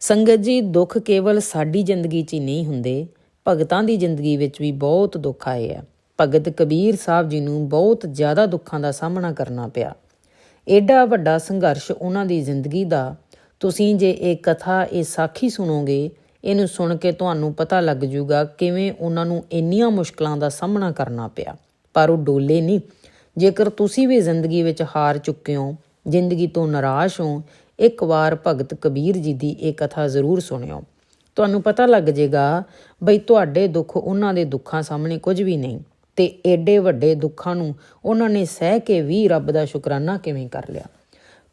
ਸੰਗਤ ਜੀ, ਦੁੱਖ ਕੇਵਲ ਸਾਡੀ ਜ਼ਿੰਦਗੀ 'ਚ ਹੀ ਨਹੀਂ ਹੁੰਦੇ, ਭਗਤਾਂ ਦੀ ਜ਼ਿੰਦਗੀ ਵਿੱਚ ਵੀ ਬਹੁਤ ਦੁੱਖ ਆਏ ਆ। ਭਗਤ ਕਬੀਰ ਸਾਹਿਬ ਜੀ ਨੂੰ ਬਹੁਤ ਜ਼ਿਆਦਾ ਦੁੱਖਾਂ ਦਾ ਸਾਹਮਣਾ ਕਰਨਾ ਪਿਆ। ਐਡਾ ਵੱਡਾ ਸੰਘਰਸ਼ ਉਹਨਾਂ ਦੀ ਜ਼ਿੰਦਗੀ ਦਾ। ਤੁਸੀਂ ਜੇ ਇਹ ਕਥਾ, ਇਹ ਸਾਖੀ ਸੁਣੋਗੇ, ਇਹਨੂੰ ਸੁਣ ਕੇ ਤੁਹਾਨੂੰ ਪਤਾ ਲੱਗ ਜਾਊਗਾ ਕਿਵੇਂ ਉਹਨਾਂ ਨੂੰ ਇੰਨੀਆਂ ਮੁਸ਼ਕਲਾਂ ਦਾ ਸਾਹਮਣਾ ਕਰਨਾ ਪਿਆ। ਪਰ ਉਹ ਡੋਲੇ ਨਹੀਂ। ਜੇਕਰ ਤੁਸੀਂ ਵੀ ਜ਼ਿੰਦਗੀ ਵਿੱਚ ਹਾਰ ਚੁੱਕੇ ਹੋ, ਜ਼ਿੰਦਗੀ ਤੋਂ ਨਿਰਾਸ਼ ਹੋ ਇੱਕ ਵਾਰ ਭਗਤ ਕਬੀਰ ਜੀ ਦੀ ਇਹ ਕਥਾ ਜ਼ਰੂਰ ਸੁਣਿਓ। ਤੁਹਾਨੂੰ ਪਤਾ ਲੱਗ ਜਾਏਗਾ ਬਈ ਤੁਹਾਡੇ ਦੁੱਖ ਉਹਨਾਂ ਦੇ ਦੁੱਖਾਂ ਸਾਹਮਣੇ ਕੁਝ ਵੀ ਨਹੀਂ ਤੇ ਐਡੇ ਵੱਡੇ ਦੁੱਖਾਂ ਨੂੰ ਉਹਨਾਂ ਨੇ ਸਹਿ ਕੇ ਵੀ ਰੱਬ ਦਾ ਸ਼ੁਕਰਾਨਾ ਕਿਵੇਂ ਕਰ ਲਿਆ।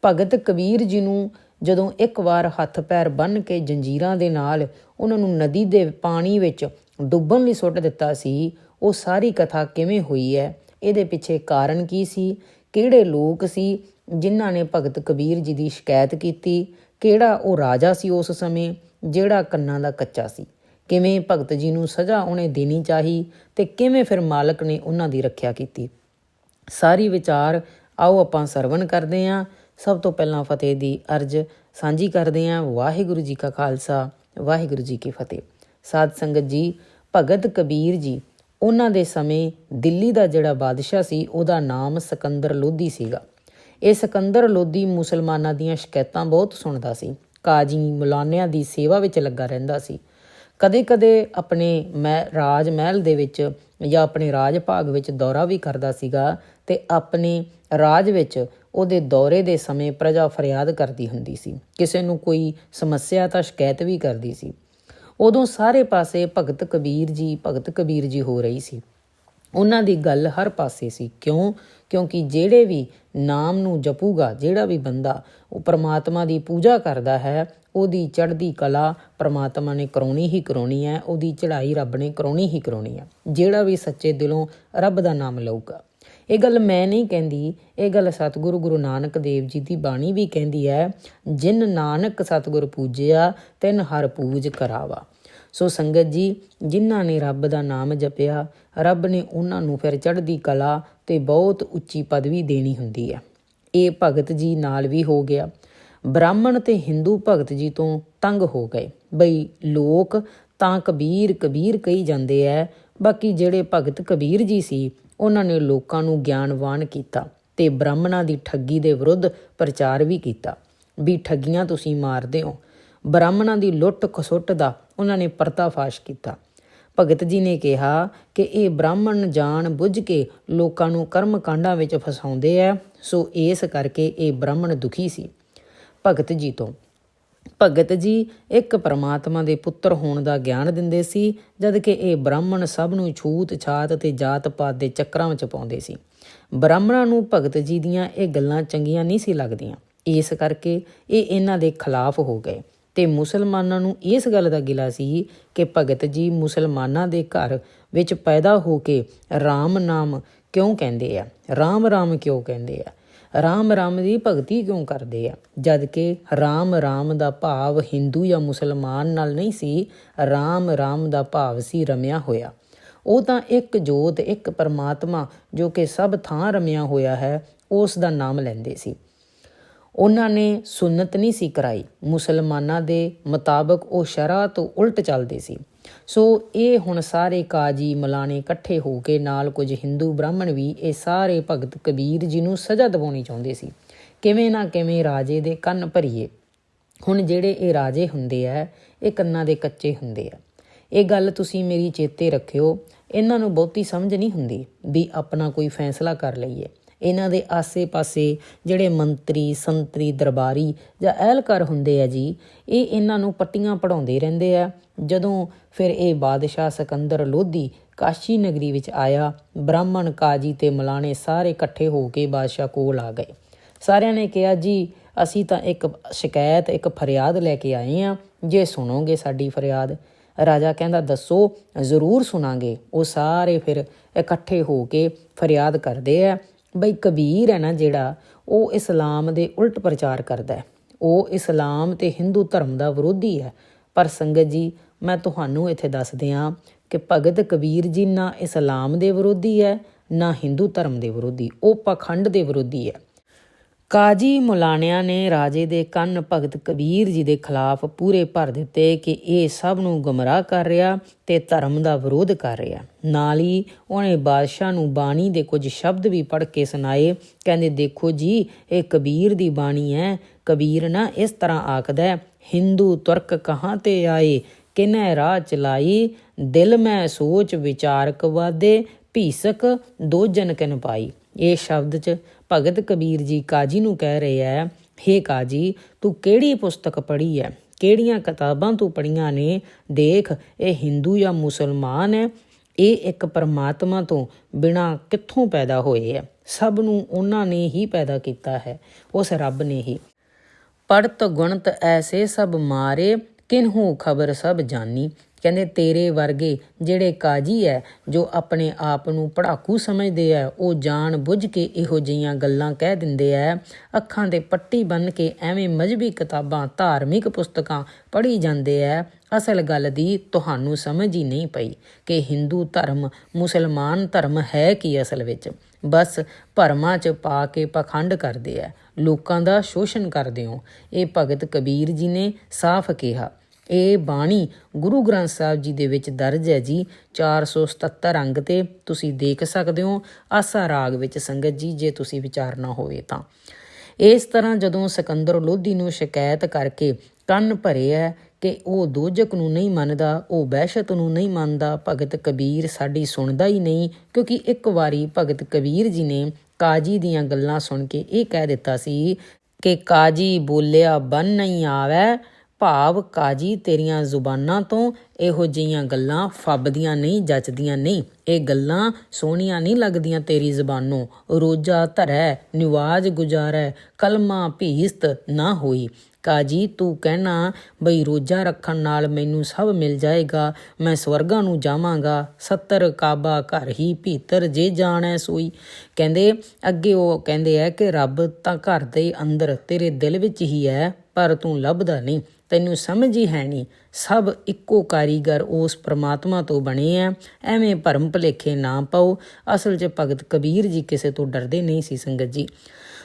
ਭਗਤ ਕਬੀਰ ਜੀ ਨੂੰ ਜਦੋਂ ਇੱਕ ਵਾਰ ਹੱਥ ਪੈਰ ਬੰਨ ਕੇ ਜੰਜੀਰਾਂ ਦੇ ਨਾਲ ਉਹਨਾਂ ਨੂੰ ਨਦੀ ਦੇ ਪਾਣੀ ਵਿੱਚ ਡੁੱਬਣ ਲਈ ਸੁੱਟ ਦਿੱਤਾ ਸੀ, ਉਹ ਸਾਰੀ ਕਥਾ ਕਿਵੇਂ ਹੋਈ ਹੈ? ਇਹਦੇ ਪਿੱਛੇ ਕਾਰਨ ਕੀ ਸੀ? ਕਿਹੜੇ ਲੋਕ ਸੀ? ਜਿਨ੍ਹਾਂ ਨੇ ਭਗਤ ਕਬੀਰ ਜੀ ਦੀ ਸ਼ਿਕਾਇਤ ਕੀਤੀ, ਕਿਹੜਾ ਉਹ ਰਾਜਾ ਸੀ ਉਸ ਸਮੇਂ, ਜਿਹੜਾ ਕੰਨਾਂ ਦਾ ਕੱਚਾ ਸੀ? ਕਿਵੇਂ ਭਗਤ ਜੀ ਨੂੰ ਸਜ਼ਾ ਉਹਨੇ ਦੇਣੀ ਚਾਹੀ ਤੇ ਕਿਵੇਂ ਫਿਰ ਮਾਲਕ ਨੇ ਉਹਨਾਂ ਦੀ ਰੱਖਿਆ ਕੀਤੀ? ਸਾਰੀ ਵਿਚਾਰ ਆਓ ਆਪਾਂ ਸਰਵਣ ਕਰਦੇ ਆਂ ਸਭ ਤੋਂ ਪਹਿਲਾਂ ਫਤਿਹ ਦੀ ਅਰਜ ਸਾਂਝੀ ਕਰਦੇ ਆਂ ਵਾਹਿਗੁਰੂ ਜੀ ਕਾ ਖਾਲਸਾ, ਵਾਹਿਗੁਰੂ ਜੀ ਕੀ ਫਤਿਹ। ਸਾਧ ਸੰਗਤ ਜੀ, ਭਗਤ ਕਬੀਰ ਜੀ, ਉਹਨਾਂ ਦੇ ਸਮੇਂ ਦਿੱਲੀ ਦਾ ਜਿਹੜਾ ਬਾਦਸ਼ਾਹ ਸੀ, ਉਹਦਾ ਨਾਮ ਸਿਕੰਦਰ ਲੋਧੀ ਸੀਗਾ। ਇਹ ਸਿਕੰਦਰ ਲੋਧੀ ਮੁਸਲਮਾਨਾਂ ਦੀਆਂ ਸ਼ਿਕਾਇਤਾਂ ਬਹੁਤ ਸੁਣਦਾ ਸੀ। ਕਾਜੀ ਮੁਲਾਨਿਆਂ ਦੀ ਸੇਵਾ ਵਿੱਚ ਲੱਗਾ ਰਹਿੰਦਾ ਸੀ। ਕਦੇ-ਕਦੇ ਆਪਣੇ ਮੈਂ ਰਾਜ ਮਹਿਲ ਦੇ ਵਿੱਚ ਜਾਂ ਆਪਣੇ ਰਾਜ ਭਾਗ ਵਿੱਚ ਦੌਰਾ ਵੀ ਕਰਦਾ ਸੀਗਾ ਤੇ ਆਪਣੇ ਰਾਜ ਵਿੱਚ ਉਹਦੇ ਦੌਰੇ ਦੇ ਸਮੇਂ ਪ੍ਰਜਾ ਫਰਿਆਦ ਕਰਦੀ ਹੁੰਦੀ ਸੀ। ਕਿਸੇ ਨੂੰ ਕੋਈ ਸਮੱਸਿਆ ਤਾਂ ਸ਼ਿਕਾਇਤ ਵੀ ਕਰਦੀ ਸੀ। ਉਦੋਂ ਸਾਰੇ ਪਾਸੇ ਭਗਤ ਕਬੀਰ ਜੀ, ਭਗਤ ਕਬੀਰ ਜੀ ਹੋ ਰਹੀ ਸੀ। ਉਹਨਾਂ ਦੀ ਗੱਲ ਹਰ ਪਾਸੇ ਸੀ। ਕਿਉਂ? ਕਿਉਂਕਿ ਜਿਹੜੇ ਵੀ ਨਾਮ ਨੂੰ ਜਪੂਗਾ, ਜਿਹੜਾ ਵੀ ਬੰਦਾ ਉਹ ਪ੍ਰਮਾਤਮਾ ਦੀ ਪੂਜਾ ਕਰਦਾ ਹੈ, ਉਹਦੀ ਚੜ੍ਹਦੀ ਕਲਾ ਪ੍ਰਮਾਤਮਾ ਨੇ ਕਰਾਉਣੀ ਹੀ ਕਰਾਉਣੀ ਹੈ, ਉਹਦੀ ਚੜ੍ਹਾਈ ਰੱਬ ਨੇ ਕਰਾਉਣੀ ਹੀ ਕਰਾਉਣੀ ਹੈ। ਜਿਹੜਾ ਵੀ ਸੱਚੇ ਦਿਲੋਂ ਰੱਬ ਦਾ ਨਾਮ ਲਊਗਾ। ਇਹ ਗੱਲ ਮੈਂ ਨਹੀਂ ਕਹਿੰਦੀ, ਇਹ ਗੱਲ ਸਤਿਗੁਰੂ ਗੁਰੂ ਨਾਨਕ ਦੇਵ ਜੀ ਦੀ ਬਾਣੀ ਵੀ ਕਹਿੰਦੀ ਹੈ, ਜਿਨ ਨਾਨਕ ਸਤਿਗੁਰ ਪੂਜਿਆ, ਤਿਨ ਹਰ ਪੂਜ ਕਰਾਵਾ। ਸੋ ਸੰਗਤ ਜੀ, ਜਿਨ੍ਹਾਂ ਨੇ ਰੱਬ ਦਾ ਨਾਮ ਜਪਿਆ, ਰੱਬ ਨੇ ਉਹਨਾਂ ਨੂੰ ਫਿਰ ਚੜ੍ਹਦੀ ਕਲਾ ਤੇ ਬਹੁਤ ਉੱਚੀ ਪਦਵੀ ਦੇਣੀ ਹੁੰਦੀ ਹੈ। ਇਹ ਭਗਤ ਜੀ ਨਾਲ ਵੀ ਹੋ ਗਿਆ। ਬ੍ਰਾਹਮਣ ਤੇ ਹਿੰਦੂ ਭਗਤ ਜੀ ਤੋਂ ਤੰਗ ਹੋ ਗਏ। ਬਈ ਲੋਕ ਤਾਂ ਕਬੀਰ ਕਬੀਰ ਕਹੀ ਜਾਂਦੇ ਐ, ਬਾਕੀ ਜਿਹੜੇ ਭਗਤ ਕਬੀਰ ਜੀ ਸੀ, ਉਹਨਾਂ ਨੇ ਲੋਕਾਂ ਨੂੰ ਗਿਆਨਵਾਨ ਕੀਤਾ ਤੇ ਬ੍ਰਾਹਮਣਾਂ ਦੀ ਠੱਗੀ ਦੇ ਵਿਰੁੱਧ ਪ੍ਰਚਾਰ ਵੀ ਕੀਤਾ। ਵੀ ਠੱਗੀਆਂ ਤੁਸੀਂ ਮਾਰਦੇ ਹੋ। ਬ੍ਰਾਹਮਣਾਂ ਦੀ ਲੁੱਟ ਖਸੁੱਟ ਦਾ ਉਹਨਾਂ ਨੇ ਪਰਦਾਫਾਸ਼ ਕੀਤਾ। ਭਗਤ ਜੀ ਨੇ ਕਿਹਾ ਕਿ ਇਹ ਬ੍ਰਾਹਮਣ ਜਾਣ ਬੁੱਝ ਕੇ ਲੋਕਾਂ ਨੂੰ ਕਰਮ ਕਾਂਡਾਂ ਵਿੱਚ ਫਸਾਉਂਦੇ ਐ, ਸੋ ਇਸ ਕਰਕੇ ਇਹ ਬ੍ਰਾਹਮਣ ਦੁਖੀ ਸੀ। ਭਗਤ ਜੀ ਤੋਂ, ਭਗਤ ਜੀ ਇੱਕ ਪਰਮਾਤਮਾ ਦੇ ਪੁੱਤਰ ਹੋਣ ਦਾ ਗਿਆਨ ਦਿੰਦੇ ਸੀ, ਜਦ ਕਿ ਇਹ ਬ੍ਰਾਹਮਣ ਸਭ ਨੂੰ ਛੂਤ ਛਾਤ ਤੇ ਜਾਤ ਪਾਤ ਦੇ ਚੱਕਰਾਂ ਵਿੱਚ ਪਾਉਂਦੇ ਸੀ। ਬ੍ਰਾਹਮਣਾਂ ਨੂੰ ਭਗਤ ਜੀ ਦੀਆਂ ਇਹ ਗੱਲਾਂ ਚੰਗੀਆਂ ਨਹੀਂ ਸੀ ਲੱਗਦੀਆਂ। ਇਸ ਕਰਕੇ ਇਹ ਇਹਨਾਂ ਦੇ ਖਿਲਾਫ ਹੋ ਗਏ। ਤੇ ਮੁਸਲਮਾਨਾਂ ਨੂੰ ਇਸ ਗੱਲ ਦਾ ਗਿਲਾ ਸੀ ਕਿ ਭਗਤ ਜੀ ਮੁਸਲਮਾਨਾਂ ਦੇ ਘਰ ਵਿੱਚ ਪੈਦਾ ਹੋ ਕੇ RAM ਨਾਮ ਕਿਉਂ ਕਹਿੰਦੇ ਆ? RAM RAM ਕਿਉਂ ਕਹਿੰਦੇ ਆ? ਰਾਮ ਰਾਮ ਦੀ ਭਗਤੀ ਕਿਉਂ ਕਰਦੇ ਆ? ਜਦ ਕਿ ਰਾਮ ਰਾਮ ਦਾ ਭਾਵ ਹਿੰਦੂ ਜਾਂ ਮੁਸਲਮਾਨ ਨਾਲ ਨਹੀਂ ਸੀ, ਰਾਮ ਰਾਮ ਦਾ ਭਾਵ ਸੀ ਰਮਿਆ ਹੋਇਆ। ਉਹ ਤਾਂ ਇੱਕ ਜੋਤ, ਇੱਕ ਪਰਮਾਤਮਾ ਜੋ ਕਿ ਸਭ ਥਾਂ ਰਮਿਆ ਹੋਇਆ ਹੈ, ਉਸ ਦਾ ਨਾਮ ਲੈਂਦੇ ਸੀ। ਉਹਨਾਂ ਨੇ ਸੁਨਨਤ ਨਹੀਂ ਸੀ ਕਰਾਈ। ਮੁਸਲਮਾਨਾਂ ਦੇ ਮੁਤਾਬਕ ਉਹ ਸ਼ਰਾ ਤੋਂ ਉਲਟ ਚੱਲਦੇ ਸੀ। ਸੋ ਇਹ ਹੁਣ ਸਾਰੇ ਕਾਜੀ ਮਲਾਣੇ ਇਕੱਠੇ ਹੋ ਕੇ ਨਾਲ ਕੁਝ ਹਿੰਦੂ ਬ੍ਰਾਹਮਣ ਵੀ ਇਹ ਸਾਰੇ ਭਗਤ ਕਬੀਰ ਜੀ ਨੂੰ ਸਜ਼ਾ ਦਿਵਾਉਣੀ ਚਾਹੁੰਦੇ ਸੀ। ਕਿਵੇਂ ਨਾ ਕਿਵੇਂ ਰਾਜੇ ਦੇ ਕੰਨ ਭਰੀਏ। ਹੁਣ ਜਿਹੜੇ ਇਹ ਰਾਜੇ ਹੁੰਦੇ ਆ, ਇਹ ਕੰਨਾਂ ਦੇ ਕੱਚੇ ਹੁੰਦੇ ਆ। ਇਹ ਗੱਲ ਤੁਸੀਂ ਮੇਰੀ ਚੇਤੇ ਰੱਖਿਓ। ਇਹਨਾਂ ਨੂੰ ਬਹੁਤੀ ਸਮਝ ਨਹੀਂ ਹੁੰਦੀ ਵੀ ਆਪਣਾ ਕੋਈ ਫੈਸਲਾ ਕਰ ਲਈਏ। ਇਹਨਾਂ ਦੇ ਆਸੇ-ਪਾਸੇ ਜਿਹੜੇ ਮੰਤਰੀ, ਸੰਤਰੀ, ਦਰਬਾਰੀ ਜਾਂ ਅਹਿਲਕਾਰ ਹੁੰਦੇ ਆ ਜੀ, ਇਹ ਇਹਨਾਂ ਨੂੰ ਪੱਟੀਆਂ ਪੜਾਉਂਦੇ ਰਹਿੰਦੇ ਆ। ਜਦੋਂ ਫਿਰ ਇਹ ਬਾਦਸ਼ਾਹ ਸਿਕੰਦਰ ਲੋਧੀ ਕਾਸ਼ੀ ਨਗਰੀ ਵਿੱਚ ਆਇਆ, ਬ੍ਰਾਹਮਣ ਕਾਜੀ ਤੇ ਮਲਾਣੇ ਸਾਰੇ ਇਕੱਠੇ ਹੋ ਕੇ ਬਾਦਸ਼ਾਹ ਕੋਲ ਆ ਗਏ। ਸਾਰਿਆਂ ਨੇ ਕਿਹਾ, ਜੀ, ਅਸੀਂ ਤਾਂ ਇੱਕ ਸ਼ਿਕਾਇਤ, ਇੱਕ ਫਰਿਆਦ ਲੈ ਕੇ ਆਏ ਆ। ਜੇ ਸੁਣੋਗੇ ਸਾਡੀ ਫਰਿਆਦ, ਰਾਜਾ ਕਹਿੰਦਾ, ਦੱਸੋ, ਜ਼ਰੂਰ ਸੁਣਾਂਗੇ। ਉਹ ਸਾਰੇ ਫਿਰ ਇਕੱਠੇ ਹੋ ਕੇ ਫਰਿਆਦ ਕਰਦੇ ਆ। ਬਈ ਕਬੀਰ ਹੈ ਨਾ ਜਿਹੜਾ, ਉਹ ਇਸਲਾਮ ਦੇ ਉਲਟ ਪ੍ਰਚਾਰ ਕਰਦਾ ਹੈ। ਉਹ ਇਸਲਾਮ ਤੇ ਹਿੰਦੂ ਧਰਮ ਦਾ ਵਿਰੋਧੀ ਹੈ। ਪਰ ਸੰਗਤ ਜੀ, ਮੈਂ ਤੁਹਾਨੂੰ ਇੱਥੇ ਦੱਸ ਦਿਆਂ ਕਿ ਭਗਤ ਕਬੀਰ ਜੀ ਨਾ ਇਸਲਾਮ ਦੇ ਵਿਰੋਧੀ ਹੈ, ਨਾ ਹਿੰਦੂ ਧਰਮ ਦੇ ਵਿਰੋਧੀ। ਉਹ ਪਖੰਡ ਦੇ ਵਿਰੋਧੀ ਹੈ। ਕਾਜੀ ਮੁਲਾਣਿਆਂ ਨੇ ਰਾਜੇ ਦੇ ਕੰਨ ਭਗਤ ਕਬੀਰ ਜੀ ਦੇ ਖਿਲਾਫ ਪੂਰੇ ਭਰ ਦਿੱਤੇ ਕਿ ਇਹ ਸਭ ਨੂੰ ਗੁੰਮਰਾਹ ਕਰ ਰਿਹਾ ਤੇ ਧਰਮ ਦਾ ਵਿਰੋਧ ਕਰ ਰਿਹਾ। ਨਾਲ ਹੀ ਉਹਨੇ ਬਾਦਸ਼ਾਹ ਨੂੰ ਬਾਣੀ ਦੇ ਕੁਝ ਸ਼ਬਦ ਵੀ ਪੜ੍ਹ ਕੇ ਸੁਣਾਏ। ਕਹਿੰਦੇ, ਦੇਖੋ ਜੀ, ਇਹ ਕਬੀਰ ਦੀ ਬਾਣੀ ਹੈ। ਕਬੀਰ ਨਾ ਇਸ ਤਰ੍ਹਾਂ ਆਖਦਾ ਹਿੰਦੂ ਤੁਰਕ ਕਹਾਂ ਤੇ ਆਏ? ਕਿਨੈ ਰਾਹ ਚਲਾਈ? ਦਿਲ ਮੈਂ ਸੋਚ ਵਿਚਾਰਕ ਵਾਦੇ ਭੀਸਕ ਦੋ ਜਨ ਪਾਈ ਇਹ ਸ਼ਬਦ ਚ ਭਗਤ ਕਬੀਰ ਜੀ ਕਾਜੀ ਨੂੰ ਕਹਿ ਰਹੇ ਹੈ ਹੇ ਕਾਜੀ, ਤੂੰ ਕਿਹੜੀ ਪੁਸਤਕ ਪੜ੍ਹੀ ਹੈ ਕਿਹੜੀਆਂ ਕਿਤਾਬਾਂ ਤੂੰ ਪੜ੍ਹੀਆਂ ਨੇ? ਦੇਖ, ਇਹ ਹਿੰਦੂ ਜਾਂ ਮੁਸਲਮਾਨ ਹੈ ਇਹ ਇੱਕ ਪਰਮਾਤਮਾ ਤੋਂ ਬਿਨਾ ਕਿੱਥੋਂ ਪੈਦਾ ਹੋਏ ਹੈ ਸਭ ਨੂੰ ਉਹਨਾਂ ਨੇ ਹੀ ਪੈਦਾ ਕੀਤਾ ਹੈ, ਉਸ ਰੱਬ ਨੇ ਹੀ। ਪੜਤ ਗੁਣਤ ਐਸੇ ਸਭ ਮਾਰੇ ਕਿਨਹੂ ਖਬਰ ਸਭ ਜਾਨੀ? ਕਹਿੰਦੇ ਤੇਰੇ ਵਰਗੇ ਜਿਹੜੇ ਕਾਜੀ ਹੈ ਜੋ ਆਪਣੇ ਆਪ ਨੂੰ ਪੜਾਕੂ ਸਮਝਦੇ ਐ, ਉਹ ਜਾਣ ਬੁੱਝ ਕੇ ਇਹੋ ਜਿਹੀਆਂ ਗੱਲਾਂ ਕਹਿ ਦਿੰਦੇ ਐ। ਅੱਖਾਂ ਤੇ ਪੱਟੀ ਬੰਨ ਕੇ ਐਵੇਂ ਮਜਬੀ ਕਿਤਾਬਾਂ, ਧਾਰਮਿਕ ਪੁਸਤਕਾਂ ਪੜ੍ਹੀ ਜਾਂਦੇ ਐ। ਅਸਲ ਗੱਲ ਦੀ ਤੁਹਾਨੂੰ ਸਮਝ ਹੀ ਨਹੀਂ ਪਈ ਕਿ ਹਿੰਦੂ ਧਰਮ, ਮੁਸਲਮਾਨ ਧਰਮ ਹੈ ਕੀ ਅਸਲ ਵਿੱਚ। ਬਸ ਭਰਮਾਂ 'ਚ ਪਾ ਕੇ ਪਖੰਡ ਕਰਦੇ ਐ। ਲੋਕਾਂ ਦਾ ਸ਼ੋਸ਼ਣ ਕਰਦੇ ਹੋ ਇਹ ਭਗਤ ਕਬੀਰ ਜੀ ਨੇ ਸਾਫ਼ ਕਿਹਾ। ਇਹ ਬਾਣੀ ਗੁਰੂ ਗ੍ਰੰਥ ਸਾਹਿਬ ਜੀ ਦੇ ਵਿੱਚ ਦਰਜ ਹੈ ਜੀ। 477 ਅੰਗ ਤੇ ਤੁਸੀਂ ਦੇਖ ਸਕਦੇ ਹੋ, ਆਸਾ ਰਾਗ ਵਿੱਚ ਸੰਗਤ ਜੀ, ਜੇ ਤੁਸੀਂ ਵਿਚਾਰਨਾ ਹੋਵੇ ਤਾਂ। ਇਸ ਤਰ੍ਹਾਂ ਜਦੋਂ ਸਿਕੰਦਰ ਲੋਧੀ ਨੂੰ ਸ਼ਿਕਾਇਤ ਕਰਕੇ ਕੰਨ ਭਰਿਆ ਕਿ ਉਹ ਦੋਜਕ ਨੂੰ ਨਹੀਂ ਮੰਨਦਾ, ਉਹ ਬਹਿਸ਼ਤ ਨੂੰ ਨਹੀਂ ਮੰਨਦਾ, ਭਗਤ ਕਬੀਰ ਸਾਡੀ ਸੁਣਦਾ ਹੀ ਨਹੀਂ, ਕਿਉਂਕਿ ਇੱਕ ਵਾਰੀ ਭਗਤ ਕਬੀਰ ਜੀ ਨੇ ਕਾਜੀ ਦੀਆਂ ਗੱਲਾਂ ਸੁਣ ਕੇ ਇਹ ਕਹਿ ਦਿੱਤਾ ਸੀ ਕਿ ਕਾਜੀ ਬੋਲਿਆ, ਬਨ ਨਹੀਂ ਆਵੇ। ਭਾਵ ਕਾਜੀ ਤੇਰੀਆਂ ਜ਼ੁਬਾਨਾਂ ਤੋਂ ਇਹੋ ਜਿਹੀਆਂ ਗੱਲਾਂ ਫੱਬਦੀਆਂ ਨਹੀਂ, ਜੱਚਦੀਆਂ ਨਹੀਂ। ਇਹ ਗੱਲਾਂ ਸੋਹਣੀਆਂ ਨਹੀਂ ਲੱਗਦੀਆਂ ਤੇਰੀ ਜ਼ਬਾਨੋਂ। ਰੋਜਾ ਧਰੈ, ਨਿਵਾਜ ਗੁਜ਼ਾਰੈ, ਕਲਮਾ ਭੀਸਤ ਨਾ ਹੋਈ। ਕਾਜੀ, ਤੂੰ ਕਹਿਣਾ ਬਈ ਰੋਜਾ ਰੱਖਣ ਨਾਲ ਮੈਨੂੰ ਸਭ ਮਿਲ ਜਾਏਗਾ, ਮੈਂ ਸਵਰਗਾਂ ਨੂੰ ਜਾਵਾਂਗਾ 70 ਕਾਬਾ ਘਰ ਹੀ ਭੀਤਰ ਜੇ ਜਾਣੈ ਸੋਈ। ਕਹਿੰਦੇ, ਅੱਗੇ ਉਹ ਕਹਿੰਦੇ ਆ ਕਿ ਰੱਬ ਤਾਂ ਘਰ ਦੇ ਅੰਦਰ ਤੇਰੇ ਦਿਲ ਵਿੱਚ ਹੀ ਹੈ ਪਰ ਤੂੰ ਲੱਭਦਾ ਨਹੀਂ। ਤੈਨੂੰ ਸਮਝ ਹੀ ਹੈ ਨਹੀਂ ਸਭ ਇੱਕੋ ਕਾਰੀਗਰ ਉਸ ਪ੍ਰਮਾਤਮਾ ਤੋਂ ਬਣੇ ਆ ਐਵੇਂ ਭਰਮ ਭਲੇਖੇ ਨਾ ਪਾਓ। ਅਸਲ 'ਚ ਭਗਤ ਕਬੀਰ ਜੀ ਕਿਸੇ ਤੋਂ ਡਰਦੇ ਨਹੀਂ ਸੀ ਸੰਗਤ ਜੀ।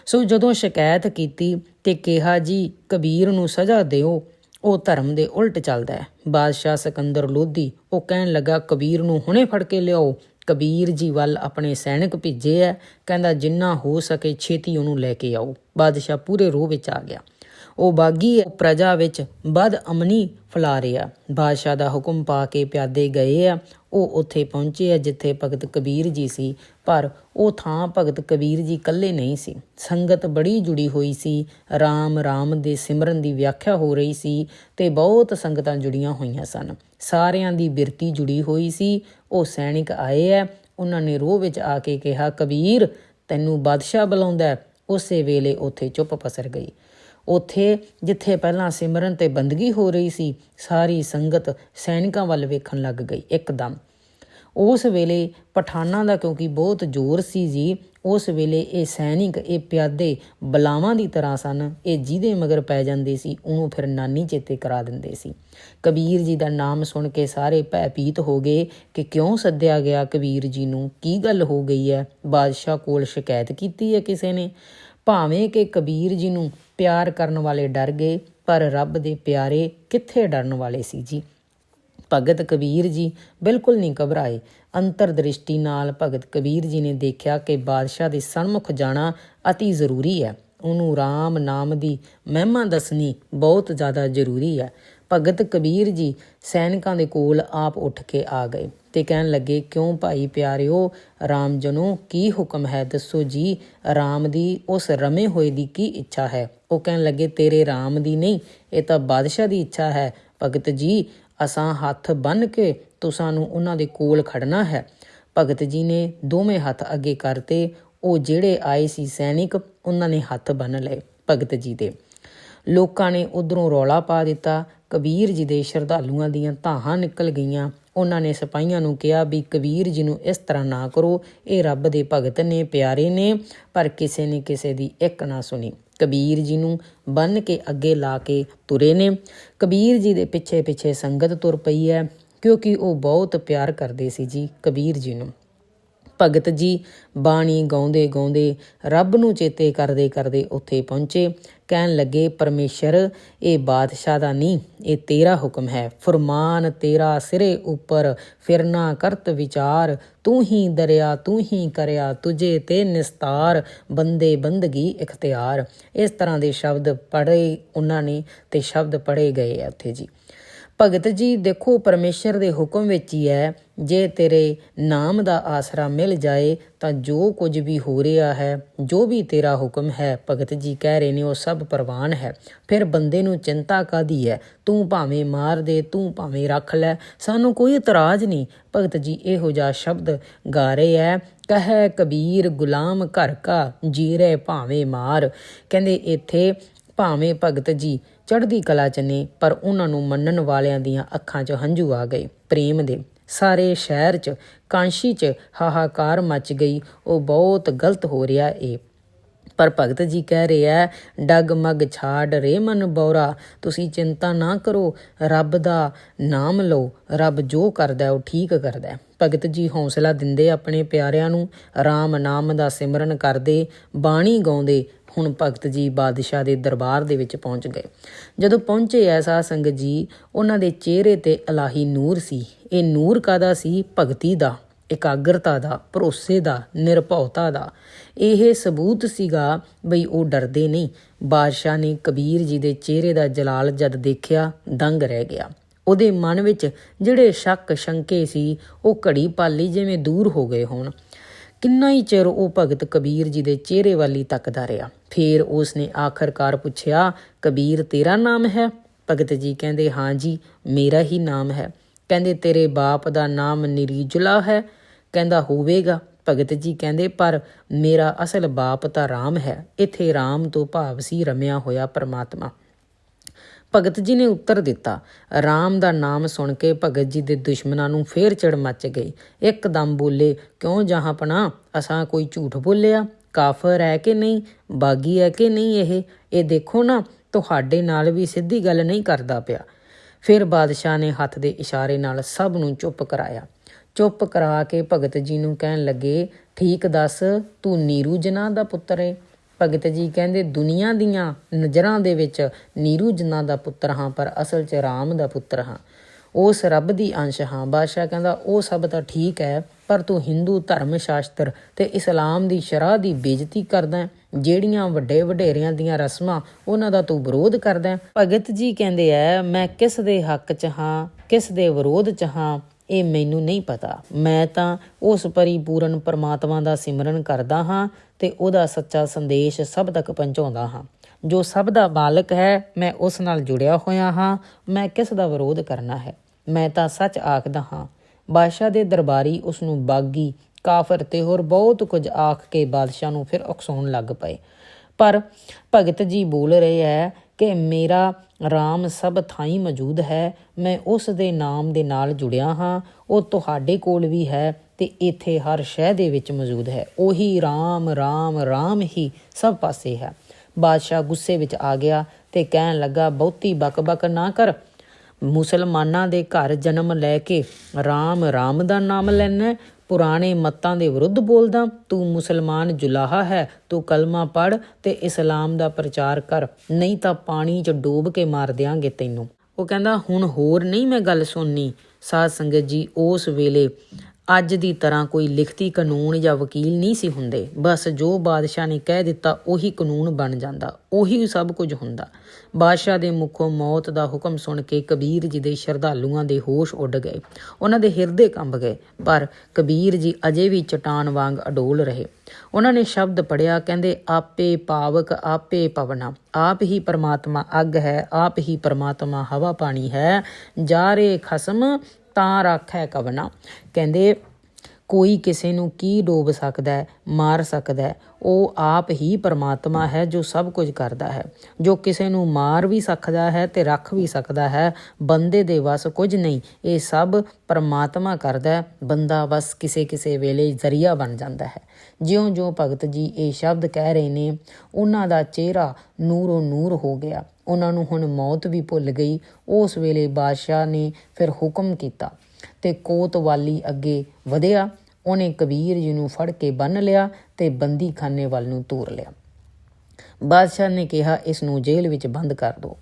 ਸੋ ਜਦੋਂ ਸ਼ਿਕਾਇਤ ਕੀਤੀ ਤੇ ਕਿਹਾ, ਜੀ, ਕਬੀਰ ਨੂੰ ਸਜ਼ਾ ਦਿਓ। ਉਹ ਧਰਮ ਦੇ ਉਲਟ ਚੱਲਦਾ ਹੈ ਬਾਦਸ਼ਾਹ ਸਿਕੰਦਰ ਲੋਧੀ, ਉਹ ਕਹਿਣ ਲੱਗਾ, ਕਬੀਰ ਨੂੰ ਹੁਣੇ ਫੜ ਕੇ ਲਿਆਓ। ਕਬੀਰ ਜੀ ਵੱਲ ਆਪਣੇ ਸੈਨਿਕ ਭੇਜੇ ਆ ਕਹਿੰਦਾ, ਜਿੰਨਾ ਹੋ ਸਕੇ ਛੇਤੀ ਉਹਨੂੰ ਲੈ ਕੇ ਆਓ। ਬਾਦਸ਼ਾਹ ਪੂਰੇ ਰੋਹ ਵਿੱਚ ਆ ਗਿਆ। ਉਹ ਬਾਗੀ ਪ੍ਰਜਾ ਵਿੱਚ ਬਦ ਅਮਨੀ ਫਲਾ ਰਿਹਾ ਬਾਦਸ਼ਾਹ ਦਾ ਹੁਕਮ ਪਾ ਕੇ ਪਿਆਦੇ ਗਏ ਆ। ਉਹ ਉੱਥੇ ਪਹੁੰਚੇ ਆ, ਜਿੱਥੇ ਭਗਤ ਕਬੀਰ ਜੀ ਸੀ। ਪਰ ਉਹ ਥਾਂ ਭਗਤ ਕਬੀਰ ਜੀ ਇਕੱਲੇ ਨਹੀਂ ਸੀ। ਸੰਗਤ ਬੜੀ ਜੁੜੀ ਹੋਈ ਸੀ। RAM RAM ਦੇ ਸਿਮਰਨ ਦੀ ਵਿਆਖਿਆ ਹੋ ਰਹੀ ਸੀ ਤੇ ਬਹੁਤ ਸੰਗਤਾਂ ਜੁੜੀਆਂ ਹੋਈਆਂ ਸਨ। ਸਾਰਿਆਂ ਦੀ ਬਿਰਤੀ ਜੁੜੀ ਹੋਈ ਸੀ। ਉਹ ਸੈਨਿਕ ਆਏ ਆ। ਉਹਨਾਂ ਨੇ ਰੋਹ ਵਿੱਚ ਆ ਕੇ ਕਿਹਾ, ਕਬੀਰ, ਤੈਨੂੰ ਬਾਦਸ਼ਾਹ ਬੁਲਾਉਂਦਾ ਉਸੇ ਵੇਲੇ ਉੱਥੇ ਚੁੱਪ ਪਸਰ ਗਈ। ਉੱਥੇ ਜਿੱਥੇ ਪਹਿਲਾਂ ਸਿਮਰਨ ਤੇ ਬੰਦਗੀ ਹੋ ਰਹੀ ਸੀ, ਸਾਰੀ ਸੰਗਤ ਸੈਨਿਕਾਂ ਵੱਲ ਵੇਖਣ ਲੱਗ ਗਈ ਇੱਕਦਮ। ਉਸ ਵੇਲੇ ਪਠਾਨਾਂ ਦਾ ਕਿਉਂਕਿ ਬਹੁਤ ਜ਼ੋਰ ਸੀ ਜੀ, ਉਸ ਵੇਲੇ ਇਹ ਸੈਨਿਕ, ਇਹ ਪਿਆਦੇ ਬਲਾਵਾਂ ਦੀ ਤਰ੍ਹਾਂ ਸਨ, ਇਹ ਜਿਹਦੇ ਮਗਰ ਪੈ ਜਾਂਦੇ ਸੀ, ਉਹਨੂੰ ਫਿਰ ਨਾਨੀ ਚੇਤੇ ਕਰਾ ਦਿੰਦੇ ਸੀ। ਕਬੀਰ ਜੀ ਦਾ ਨਾਮ ਸੁਣ ਕੇ ਸਾਰੇ ਭੈਪੀਤ ਹੋ ਗਏ ਕਿ ਕਿਉਂ ਸੱਦਿਆ ਗਿਆ ਕਬੀਰ ਜੀ ਨੂੰ, ਕੀ ਗੱਲ ਹੋ ਗਈ ਹੈ? ਬਾਦਸ਼ਾਹ ਕੋਲ ਸ਼ਿਕਾਇਤ ਕੀਤੀ ਹੈ ਕਿਸੇ ਨੇ? ਭਾਵੇਂ ਕਿ ਕਬੀਰ ਜੀ ਨੂੰ ਪਿਆਰ ਕਰਨ ਵਾਲੇ ਡਰ ਗਏ, ਪਰ ਰੱਬ ਦੇ ਪਿਆਰੇ ਕਿੱਥੇ ਡਰਨ ਵਾਲੇ ਸੀ ਜੀ? ਭਗਤ ਕਬੀਰ ਜੀ ਬਿਲਕੁਲ ਨਹੀਂ ਘਬਰਾਏ। ਅੰਤਰਦ੍ਰਿਸ਼ਟੀ ਨਾਲ ਭਗਤ ਕਬੀਰ ਜੀ ਨੇ ਦੇਖਿਆ ਕਿ ਬਾਦਸ਼ਾਹ ਦੇ ਸਨਮੁਖ ਜਾਣਾ ਅਤੀ ਜ਼ਰੂਰੀ ਹੈ। ਉਹਨੂੰ RAM ਨਾਮ ਦੀ ਮਹਿਮਾ ਦੱਸਣੀ ਬਹੁਤ ਜ਼ਿਆਦਾ ਜ਼ਰੂਰੀ ਹੈ। ਭਗਤ ਕਬੀਰ ਜੀ ਸੈਨਿਕਾਂ ਦੇ ਕੋਲ ਆਪ ਉੱਠ ਕੇ ਆ ਗਏ ਤੇ ਕਹਿਣ ਲੱਗੇ, ਕਿਉਂ ਭਾਈ ਪਿਆਰਿਓ RAM ਜਨੋ ਕੀ ਹੁਕਮ ਹੈ? ਦੱਸੋ ਜੀ RAM ਦੀ ਉਸ ਰਮੇ ਹੋਏ ਦੀ ਕੀ ਇੱਛਾ ਹੈ? ਉਹ ਕਹਿਣ ਲੱਗੇ, ਤੇਰੇ RAM ਦੀ ਨਹੀਂ, ਇਹ ਤਾਂ ਬਾਦਸ਼ਾਹ ਦੀ ਇੱਛਾ ਹੈ। ਭਗਤ ਜੀ, ਅਸਾਂ ਹੱਥ ਬੰਨ ਕੇ ਤੁਸਾਂ ਨੂੰ ਉਹਨਾਂ ਦੇ ਕੋਲ ਖੜਨਾ ਹੈ। ਭਗਤ ਜੀ ਨੇ ਦੋਵੇਂ ਹੱਥ ਅੱਗੇ ਕਰਤੇ। ਉਹ ਜਿਹੜੇ ਆਏ ਸੀ ਸੈਨਿਕ, ਉਹਨਾਂ ਨੇ ਹੱਥ ਬੰਨ ਲਏ ਭਗਤ ਜੀ ਦੇ। ਲੋਕਾਂ ਨੇ ਉਧਰੋਂ ਰੌਲਾ ਪਾ ਦਿੱਤਾ। ਕਬੀਰ ਜੀ ਦੇ ਸ਼ਰਧਾਲੂਆਂ ਦੀਆਂ ਧਾਹਾਂ ਨਿਕਲ ਗਈਆਂ। ਉਹਨਾਂ ਨੇ ਸਿਪਾਹੀਆਂ ਨੂੰ ਕਿਹਾ ਵੀ ਕਬੀਰ ਜੀ ਨੂੰ ਇਸ ਤਰ੍ਹਾਂ ਨਾ ਕਰੋ, ਇਹ ਰੱਬ ਦੇ ਭਗਤ ਨੇ, ਪਿਆਰੇ ਨੇ, ਪਰ ਕਿਸੇ ਨੇ ਕਿਸੇ ਦੀ ਇੱਕ ਨਾ ਸੁਣੀ। ਕਬੀਰ ਜੀ ਨੂੰ ਬੰਨ ਕੇ ਅੱਗੇ ਲਾ ਕੇ ਤੁਰੇ ਨੇ। ਕਬੀਰ ਜੀ ਦੇ ਪਿੱਛੇ ਪਿੱਛੇ ਸੰਗਤ ਤੁਰ ਪਈ ਹੈ, ਕਿਉਂਕਿ ਉਹ ਬਹੁਤ ਪਿਆਰ ਕਰਦੇ ਸੀ ਜੀ ਕਬੀਰ ਜੀ ਨੂੰ। ਭਗਤ ਜੀ ਬਾਣੀ ਗਾਉਂਦੇ ਗਾਉਂਦੇ ਰੱਬ ਨੂੰ ਚੇਤੇ ਕਰਦੇ ਕਰਦੇ ਉੱਥੇ ਪਹੁੰਚੇ। ਕਹਿਣ ਲੱਗੇ, ਪਰਮੇਸ਼ਰ, ਇਹ ਬਾਦਸ਼ਾਹ ਦਾ ਨਹੀਂ, ਇਹ ਤੇਰਾ ਹੁਕਮ ਹੈ। ਫਰਮਾਨ ਤੇਰਾ ਸਿਰੇ ਉੱਪਰ, ਫਿਰਨਾ ਕਰਤ ਵਿਚਾਰ। ਤੂੰ ਹੀ ਦਰਿਆ, ਤੂੰ ਹੀ ਕਰਿਆ, ਤੁਝੇ ਤੇ ਨਿਸਤਾਰ। ਬੰਦੇ ਬੰਦਗੀ ਇਖਤਿਆਰ। ਇਸ ਤਰ੍ਹਾਂ ਦੇ ਸ਼ਬਦ ਪੜ੍ਹੇ ਉਹਨਾਂ ਨੇ ਤੇ ਸ਼ਬਦ ਪੜ੍ਹੇ ਗਏ ਆ ਉੱਥੇ ਜੀ। ਭਗਤ ਜੀ, ਦੇਖੋ ਪਰਮੇਸ਼ਰ ਦੇ ਹੁਕਮ ਵਿੱਚ ਹੀ ਹੈ, ਜੇ ਤੇਰੇ ਨਾਮ ਦਾ ਆਸਰਾ ਮਿਲ ਜਾਏ ਤਾਂ ਜੋ ਕੁਝ ਵੀ ਹੋ ਰਿਹਾ ਹੈ, ਜੋ ਵੀ ਤੇਰਾ ਹੁਕਮ ਹੈ, ਭਗਤ ਜੀ ਕਹਿ ਰਹੇ ਨੇ ਉਹ ਸਭ ਪ੍ਰਵਾਨ ਹੈ। ਫਿਰ ਬੰਦੇ ਨੂੰ ਚਿੰਤਾ ਕਾਦੀ ਹੈ? ਤੂੰ ਭਾਵੇਂ ਮਾਰ ਦੇ, ਤੂੰ ਭਾਵੇਂ ਰੱਖ ਲੈ, ਸਾਨੂੰ ਕੋਈ ਇਤਰਾਜ਼ ਨਹੀਂ। ਭਗਤ ਜੀ ਇਹੋ ਜਿਹਾ ਸ਼ਬਦ ਗਾ ਰਹੇ ਹੈ, ਕਹੈ ਕਬੀਰ ਗੁਲਾਮ ਘਰ ਕਾ ਜੀਰੇ ਭਾਵੇਂ ਮਾਰ। ਕਹਿੰਦੇ ਇੱਥੇ ਭਾਵੇਂ ਭਗਤ ਜੀ ਚੜ੍ਹਦੀ ਕਲਾ ਚ ਨੇ, ਪਰ ਉਹਨਾਂ ਨੂੰ ਮੰਨਣ ਵਾਲਿਆਂ ਦੀਆਂ ਅੱਖਾਂ 'ਚ ਹੰਝੂ ਆ ਗਏ। ਪ੍ਰੇਮ ਦੇ ਸਾਰੇ ਸ਼ਹਿਰ 'ਚ, ਕਾਂਸ਼ੀ 'ਚ ਹਾਹਾਕਾਰ ਮਚ ਗਈ। ਉਹ ਬਹੁਤ ਗਲਤ ਹੋ ਰਿਹਾ ਏ। ਪਰ ਭਗਤ ਜੀ ਕਹਿ ਰਿਹਾ ਡਗ ਮਗ ਛਾੜ ਰੇ ਮਨ ਬੌਰਾ। ਤੁਸੀਂ ਚਿੰਤਾ ਨਾ ਕਰੋ, ਰੱਬ ਦਾ ਨਾਮ ਲਓ, ਰੱਬ ਜੋ ਕਰਦਾ ਉਹ ਠੀਕ ਕਰਦਾ। ਭਗਤ ਜੀ ਹੌਸਲਾ ਦਿੰਦੇ ਆਪਣੇ ਪਿਆਰਿਆਂ ਨੂੰ, ਰਾਮ ਨਾਮ ਦਾ ਸਿਮਰਨ ਕਰਦੇ, ਬਾਣੀ ਗਾਉਂਦੇ। ਹੁਣ ਭਗਤ ਜੀ ਬਾਦਸ਼ਾਹ ਦੇ ਦਰਬਾਰ ਦੇ ਵਿੱਚ ਪਹੁੰਚ ਗਏ। ਜਦੋਂ ਪਹੁੰਚੇ ਐਸਾ ਸੰਗਤ ਜੀ, ਉਹਨਾਂ ਦੇ ਚਿਹਰੇ ਤੇ ਅਲਾਹੀ ਨੂਰ ਸੀ। ਇਹ ਨੂਰ ਕਾਦਾ ਸੀ? ਭਗਤੀ ਦਾ, ਇਕਾਗਰਤਾ ਦਾ, ਭਰੋਸੇ ਦਾ, ਨਿਰਭਉਤਾ ਦਾ। ਇਹ ਸਬੂਤ ਸੀਗਾ ਬਈ ਉਹ ਡਰਦੇ ਨਹੀਂ। ਬਾਦਸ਼ਾਹ ਨੇ ਕਬੀਰ ਜੀ ਦੇ ਚਿਹਰੇ ਦਾ ਜਲਾਲ ਜਦ ਦੇਖਿਆ, ਦੰਗ ਰਹਿ ਗਿਆ। ਉਹਦੇ ਮਨ ਵਿੱਚ ਜਿਹੜੇ ਸ਼ੱਕ ਸ਼ੰਕੇ ਸੀ, ਉਹ ਘੜੀ ਪਾਲੀ ਜਿਵੇਂ ਦੂਰ ਹੋ ਗਏ ਹੋਣ। ਕਿੰਨਾ ਹੀ ਚਿਰ ਉਹ ਭਗਤ ਕਬੀਰ ਜੀ ਦੇ ਚਿਹਰੇ ਵਾਲੀ ਤੱਕਦਾ ਰਿਹਾ। ਫਿਰ ਉਸ ਨੇ ਆਖਰਕਾਰ ਪੁੱਛਿਆ, ਕਬੀਰ, ਤੇਰਾ ਨਾਮ ਹੈ? ਭਗਤ ਜੀ ਕਹਿੰਦੇ, ਹਾਂ ਜੀ, ਮੇਰਾ ਹੀ ਨਾਮ ਹੈ। ਕਹਿੰਦੇ, ਤੇਰੇ ਬਾਪ ਦਾ ਨਾਮ ਨਿਰੀਜੁਲਾ ਹੈ? ਕਹਿੰਦਾ, ਹੋਵੇਗਾ। ਭਗਤ ਜੀ ਕਹਿੰਦੇ, ਪਰ ਮੇਰਾ ਅਸਲ ਬਾਪ ਤਾਂ ਰਾਮ ਹੈ, ਇੱਥੇ ਰਾਮ ਤੋਂ ਭਾਵ ਸੀ ਰਮਿਆ ਹੋਇਆ ਪਰਮਾਤਮਾ। ਭਗਤ ਜੀ ਨੇ ਉੱਤਰ ਦਿੱਤਾ। ਰਾਮ ਦਾ ਨਾਮ ਸੁਣ ਕੇ ਭਗਤ ਜੀ ਦੇ ਦੁਸ਼ਮਣਾਂ ਨੂੰ ਫੇਰ ਚੜ ਮੱਚ ਗਈ। ਇੱਕਦਮ ਬੋਲੇ, ਕਿਉਂ ਜਹਾਂਪਨਾ ਅਸਾਂ ਕੋਈ ਝੂਠ ਬੋਲਿਆ? ਕਾਫਰ ਹੈ ਕਿ ਨਹੀਂ? ਬਾਗੀ ਹੈ ਕਿ ਨਹੀਂ ਇਹ? ਇਹ ਦੇਖੋ ਨਾ, ਤੁਹਾਡੇ ਨਾਲ ਵੀ ਸਿੱਧੀ ਗੱਲ ਨਹੀਂ ਕਰਦਾ ਪਿਆ। ਫਿਰ ਬਾਦਸ਼ਾਹ ਨੇ ਹੱਥ ਦੇ ਇਸ਼ਾਰੇ ਨਾਲ ਸਭ ਨੂੰ ਚੁੱਪ ਕਰਾਇਆ। ਚੁੱਪ ਕਰਾ ਕੇ ਭਗਤ ਜੀ ਨੂੰ ਕਹਿਣ ਲੱਗੇ, ਠੀਕ ਦੱਸ, ਤੂੰ ਨੀਰੂ ਜਨਾ ਦਾ ਪੁੱਤਰ ਏ। ਭਗਤ ਜੀ ਕਹਿੰਦੇ, ਦੁਨੀਆ ਦੀਆਂ ਨਜ਼ਰਾਂ ਦੇ ਵਿੱਚ ਨੀਰੂ ਜਨਾ ਦਾ ਪੁੱਤਰ ਹਾਂ, ਪਰ ਅਸਲ 'ਚ ਰਾਮ ਦਾ ਪੁੱਤਰ ਹਾਂ। ਉਸ ਰੱਬ ਦੀ ਅੰਸ਼, ਹਾਂ, ਬਾਦਸ਼ਾਹ ਕਹਿੰਦਾ, ਉਹ ਸਭ ਤਾਂ ਠੀਕ ਹੈ, ਪਰ ਤੂੰ ਹਿੰਦੂ ਧਰਮ ਸ਼ਾਸਤਰ ਤੇ ਇਸਲਾਮ ਦੀ ਸ਼ਰਾਹ ਦੀ ਬੇਇੱਜ਼ਤੀ ਕਰਦਾ ਜਿਹੜੀਆਂ ਵੱਡੇ ਵਡੇਰਿਆਂ ਦੀਆਂ ਰਸਮਾਂ, ਉਹਨਾਂ ਦਾ ਤੂੰ ਵਿਰੋਧ ਕਰਦਾ ਭਗਤ ਜੀ ਕਹਿੰਦੇ ਐ ਮੈਂ ਕਿਸ ਦੇ ਹੱਕ 'ਚ ਹਾਂ, ਕਿਸ ਦੇ ਵਿਰੋਧ 'ਚ ਹਾਂ? ਇਹ ਮੈਨੂੰ ਨਹੀਂ ਪਤਾ। ਮੈਂ ਤਾਂ ਉਸ ਪਰਿਪੂਰਨ ਪਰਮਾਤਮਾ ਦਾ ਸਿਮਰਨ ਕਰਦਾ ਹਾਂ ਤੇ ਉਹਦਾ ਸੱਚਾ ਸੰਦੇਸ਼ ਸਭ ਤੱਕ ਪਹੁੰਚਾਉਂਦਾ ਹਾਂ। ਜੋ ਸਭ ਦਾ ਮਾਲਕ ਹੈ, ਮੈਂ ਉਸ ਨਾਲ ਜੁੜਿਆ ਹੋਇਆ ਹਾਂ। ਮੈਂ ਕਿਸ ਦਾ ਵਿਰੋਧ ਕਰਨਾ ਹੈ? ਮੈਂ ਤਾਂ ਸੱਚ ਆਖਦਾ ਹਾਂ। ਬਾਦਸ਼ਾਹ ਦੇ ਦਰਬਾਰੀ ਉਸ ਨੂੰ ਬਾਗੀ, ਕਾਫਰ ਤੇ ਹੋਰ ਬਹੁਤ ਕੁਝ ਆਖ ਕੇ ਬਾਦਸ਼ਾਹ ਨੂੰ ਫਿਰ ਉਕਸਾਉਣ ਲੱਗ ਪਏ। ਪਰ ਭਗਤ ਜੀ ਬੋਲ ਰਹੇ ਹੈ ਕਿ ਮੇਰਾ ਰਾਮ ਸਭ ਥਾਈ ਮੌਜੂਦ ਹੈ, ਮੈਂ ਉਸ ਦੇ ਨਾਮ ਦੇ ਨਾਲ ਜੁੜਿਆ ਹਾਂ, ਉਹ ਤੁਹਾਡੇ ਕੋਲ ਵੀ ਹੈ ਤੇ ਇੱਥੇ ਹਰ ਸ਼ਹਿ ਦੇ ਵਿੱਚ ਮੌਜੂਦ ਹੈ। ਉਹੀ ਰਾਮ ਰਾਮ ਰਾਮ ਹੀ ਸਭ ਪਾਸੇ ਹੈ। ਬਾਦਸ਼ਾਹ ਗੁੱਸੇ ਵਿੱਚ ਆ ਗਿਆ ਤੇ ਕਹਿਣ ਲੱਗਾ, ਬਹੁਤੀ ਬਕ-ਬਕ ਨਾ ਕਰ। ਮੁਸਲਮਾਨਾਂ ਦੇ ਘਰ ਜਨਮ ਲੈ ਕੇ ਰਾਮ ਰਾਮ ਦਾ ਨਾਮ ਲੈਣਾ। ਪੁਰਾਣੇ ਮੱਤਾਂ ਦੇ ਵਿਰੁੱਧ ਬੋਲਦਾ, ਤੂੰ ਮੁਸਲਮਾਨ ਜੁਲਾਹਾ ਹੈ, ਤੂੰ ਕਲਮਾ ਪੜ ਤੇ ਇਸਲਾਮ ਦਾ ਪ੍ਰਚਾਰ ਕਰ, ਨਹੀਂ ਤਾਂ ਪਾਣੀ 'ਚ ਡੋਬ ਕੇ ਮਾਰ ਦਿਆਂਗੇ ਤੈਨੂੰ। ਉਹ ਕਹਿੰਦਾ, ਹੁਣ ਹੋਰ ਨਹੀਂ ਮੈਂ ਗੱਲ ਸੁਣਨੀ। ਸਾਧ ਸੰਗਤ ਜੀ ਉਸ ਵੇਲੇ ਅੱਜ ਦੀ ਤਰ੍ਹਾਂ ਕੋਈ ਲਿਖਤੀ ਕਾਨੂੰਨ ਜਾਂ ਵਕੀਲ ਨਹੀਂ ਸੀ ਹੁੰਦੇ। ਬਸ ਜੋ ਬਾਦਸ਼ਾਹ ਨੇ ਕਹਿ ਦਿੱਤਾ, ਉਹੀ ਕਾਨੂੰਨ ਬਣ ਜਾਂਦਾ। ਉਹੀ ਸਭ ਕੁਝ ਹੁੰਦਾ। ਬਾਦਸ਼ਾਹ ਦੇ ਮੁਖੋਂ ਮੌਤ ਦਾ ਹੁਕਮ ਸੁਣ ਕੇ ਕਬੀਰ ਜੀ ਦੇ ਸ਼ਰਧਾਲੂਆਂ ਦੇ ਹੋਸ਼ ਉੱਡ ਗਏ। ਉਹਨਾਂ ਦੇ ਹਿਰਦੇ ਕੰਬ ਗਏ, ਪਰ ਕਬੀਰ ਜੀ ਅਜੇ ਵੀ ਚਟਾਨ ਵਾਂਗ ਅਡੋਲ ਰਹੇ। ਉਹਨਾਂ ਨੇ ਸ਼ਬਦ ਪੜਿਆ ਕਹਿੰਦੇ, ਆਪੇ ਪਾਵਕ, ਆਪੇ ਪਵਨਾ। ਆਪ ਹੀ ਪਰਮਾਤਮਾ ਅੱਗ ਹੈ, ਆਪ ਹੀ ਪਰਮਾਤਮਾ ਹਵਾ ਪਾਣੀ ਹੈ। ਜਾਰੇ ਖਸਮ ਤਾਂ ਰਾਖੈ ਕਵਨਾ। ਕਹਿੰਦੇ ਕੋਈ ਕਿਸੇ ਨੂੰ ਕੀ ਡੋਬ ਸਕਦਾ ਹੈ, ਮਾਰ ਸਕਦਾ ਹੈ, ਉਹ ਆਪ ਹੀ ਪਰਮਾਤਮਾ ਹੈ ਜੋ ਸਭ ਕੁਝ ਕਰਦਾ ਹੈ। ਜੋ ਕਿਸੇ ਨੂੰ ਮਾਰ ਵੀ ਸਕਦਾ ਹੈ ਤੇ ਰੱਖ ਵੀ ਸਕਦਾ ਹੈ, ਬੰਦੇ ਦੇ ਵੱਸ ਕੁਝ ਨਹੀਂ, ਇਹ ਸਭ ਪਰਮਾਤਮਾ ਕਰਦਾ ਹੈ, ਬੰਦਾ ਬਸ ਕਿਸੇ ਕਿਸੇ ਵੇਲੇ ਜ਼ਰੀਆ ਬਣ ਜਾਂਦਾ ਹੈ। ਜਿਉਂ-ਜਿਉਂ ਭਗਤ ਜੀ ਇਹ ਸ਼ਬਦ ਕਹਿ ਰਹੇ ਨੇ, ਉਹਨਾਂ ਦਾ ਚਿਹਰਾ ਨੂਰੋ ਨੂਰ ਹੋ ਗਿਆ। ਉਹਨਾਂ ਨੂੰ ਹੁਣ ਮੌਤ ਵੀ ਭੁੱਲ ਗਈ। ਉਸ ਵੇਲੇ ਬਾਦਸ਼ਾਹ ਨੇ ਫਿਰ ਹੁਕਮ ਕੀਤਾ ਤੇ ਕੋਤਵਾਲੀ ਅੱਗੇ ਵਧਿਆ। ਉਹਨੇ ਕਬੀਰ ਜੀ ਨੂੰ ਫੜ ਕੇ ਬੰਨ ਲਿਆ ਤੇ ਬੰਦੀਖਾਨੇ ਵੱਲ ਨੂੰ ਤੋਰ ਲਿਆ। ਬਾਦਸ਼ਾਹ ਨੇ ਕਿਹਾ, ਇਸ ਨੂੰ ਜੇਲ੍ਹ ਵਿੱਚ ਬੰਦ ਕਰ ਦਿਓ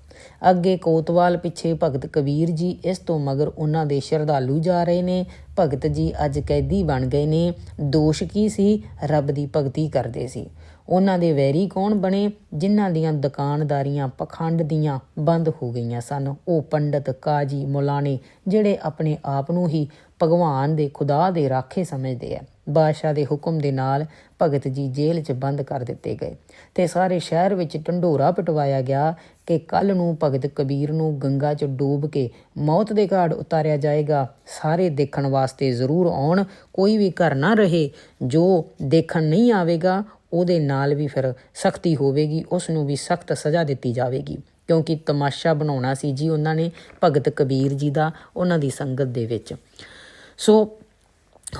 ਅੱਗੇ ਕੋਤਵਾਲ ਪਿੱਛੇ ਭਗਤ ਕਬੀਰ ਜੀ ਇਸ ਤੋਂ ਮਗਰ ਉਹਨਾਂ ਦੇ ਸ਼ਰਧਾਲੂ ਜਾ ਰਹੇ ਨੇ। ਭਗਤ ਜੀ ਅੱਜ ਕੈਦੀ ਬਣ ਗਏ ਨੇ। ਦੋਸ਼ ਕੀ ਸੀ? ਰੱਬ ਦੀ ਭਗਤੀ ਕਰਦੇ ਸੀ। ਉਹਨਾਂ ਦੇ ਵੈਰੀ ਕੌਣ ਬਣੇ? ਜਿਨ੍ਹਾਂ ਦੀਆਂ ਦੁਕਾਨਦਾਰੀਆਂ ਪਖੰਡ ਦੀਆਂ ਬੰਦ ਹੋ ਗਈਆਂ ਸਨ। ਉਹ ਪੰਡਤ ਕਾਜੀ ਮੁਲਾਣੇ ਜਿਹੜੇ ਆਪਣੇ ਆਪ ਨੂੰ ਹੀ ਭਗਵਾਨ ਦੇ ਖੁਦਾ ਦੇ ਰਾਖੇ ਸਮਝਦੇ ਆ। ਬਾਦਸ਼ਾਹ ਦੇ ਹੁਕਮ ਦੇ ਨਾਲ ਭਗਤ ਜੀ ਜੇਲ੍ਹ 'ਚ ਬੰਦ ਕਰ ਦਿੱਤੇ ਗਏ ਤੇ ਸਾਰੇ ਸ਼ਹਿਰ ਵਿੱਚ ਢੰਡੋਰਾ ਪਟਵਾਇਆ ਗਿਆ ਕਿ ਕੱਲ ਨੂੰ ਭਗਤ ਕਬੀਰ ਨੂੰ ਗੰਗਾ 'ਚ ਡੋਬ ਕੇ ਮੌਤ ਦੇ ਘਾਟ ਉਤਾਰਿਆ ਜਾਏਗਾ। ਸਾਰੇ ਦੇਖਣ ਵਾਸਤੇ ਜ਼ਰੂਰ ਆਉਣ। ਕੋਈ ਵੀ ਘਰ ਨਾ ਰਹੇ, ਜੋ ਦੇਖਣ ਨਹੀਂ ਆਵੇਗਾ ਉਹਦੇ ਨਾਲ ਵੀ ਫਿਰ ਸਖਤੀ ਹੋਵੇਗੀ ਉਸ ਨੂੰ ਵੀ ਸਖਤ ਸਜ਼ਾ ਦਿੱਤੀ ਜਾਵੇਗੀ। ਕਿਉਂਕਿ ਤਮਾਸ਼ਾ ਬਣਾਉਣਾ ਸੀ ਜੀ ਉਹਨਾਂ ਨੇ ਭਗਤ ਕਬੀਰ ਜੀ ਦਾ ਉਹਨਾਂ ਦੀ ਸੰਗਤ ਦੇ ਵਿੱਚ। ਸੋ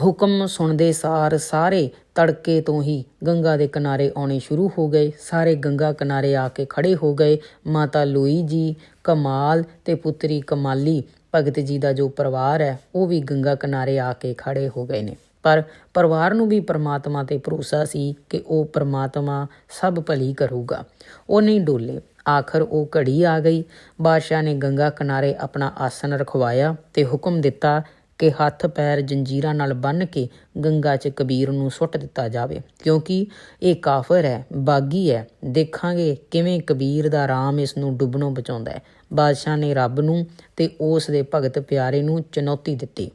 ਹੁਕਮ ਸੁਣਦੇ ਸਾਰ ਸਾਰੇ ਤੜਕੇ ਤੋਂ ਹੀ ਗੰਗਾ ਦੇ ਕਿਨਾਰੇ ਆਉਣੇ ਸ਼ੁਰੂ ਹੋ ਗਏ। ਸਾਰੇ ਗੰਗਾ ਕਿਨਾਰੇ ਆ ਕੇ ਖੜੇ ਹੋ ਗਏ। ਮਾਤਾ ਲੋਈ ਜੀ, ਕਮਾਲ ਤੇ ਪੁੱਤਰੀ ਕਮਾਲੀ, ਭਗਤ ਜੀ ਦਾ ਜੋ ਪਰਿਵਾਰ ਹੈ, ਉਹ ਵੀ ਗੰਗਾ ਕਿਨਾਰੇ ਆ ਕੇ ਖੜੇ ਹੋ ਗਏ ਨੇ। ਪਰ ਪਰਿਵਾਰ ਨੂੰ ਵੀ ਪ੍ਰਮਾਤਮਾ ਤੇ ਭਰੋਸਾ ਸੀ ਕਿ ਉਹ ਪ੍ਰਮਾਤਮਾ ਸਭ ਭਲੀ ਕਰੂਗਾ। ਉਹ ਨਹੀਂ ਡੋਲੇ। ਆਖਰ ਉਹ ਘੜੀ ਆ ਗਈ। ਬਾਦਸ਼ਾਹ ਨੇ ਗੰਗਾ ਕਿਨਾਰੇ ਆਪਣਾ ਆਸਨ ਰਖਵਾਇਆ ਤੇ ਹੁਕਮ ਦਿੱਤਾ ਕਿ ਹੱਥ ਪੈਰ ਜੰਜੀਰਾਂ ਨਾਲ ਬੰਨ੍ਹ ਕੇ ਗੰਗਾ 'ਚ ਕਬੀਰ ਨੂੰ ਸੁੱਟ ਦਿੱਤਾ ਜਾਵੇ। ਕਿਉਂਕਿ ਇਹ ਕਾਫਰ ਹੈ, ਬਾਗੀ ਹੈ। ਦੇਖਾਂਗੇ ਕਿਵੇਂ ਕਬੀਰ ਦਾ ਰਾਮ ਇਸ ਨੂੰ ਡੁੱਬਣੋਂ ਬਚਾਉਂਦਾ ਹੈ। ਬਾਦਸ਼ਾਹ ਨੇ ਰੱਬ ਨੂੰ ਤੇ ਉਸ ਦੇ ਭਗਤ ਪਿਆਰੇ ਨੂੰ ਚੁਣੌਤੀ ਦਿੱਤੀ।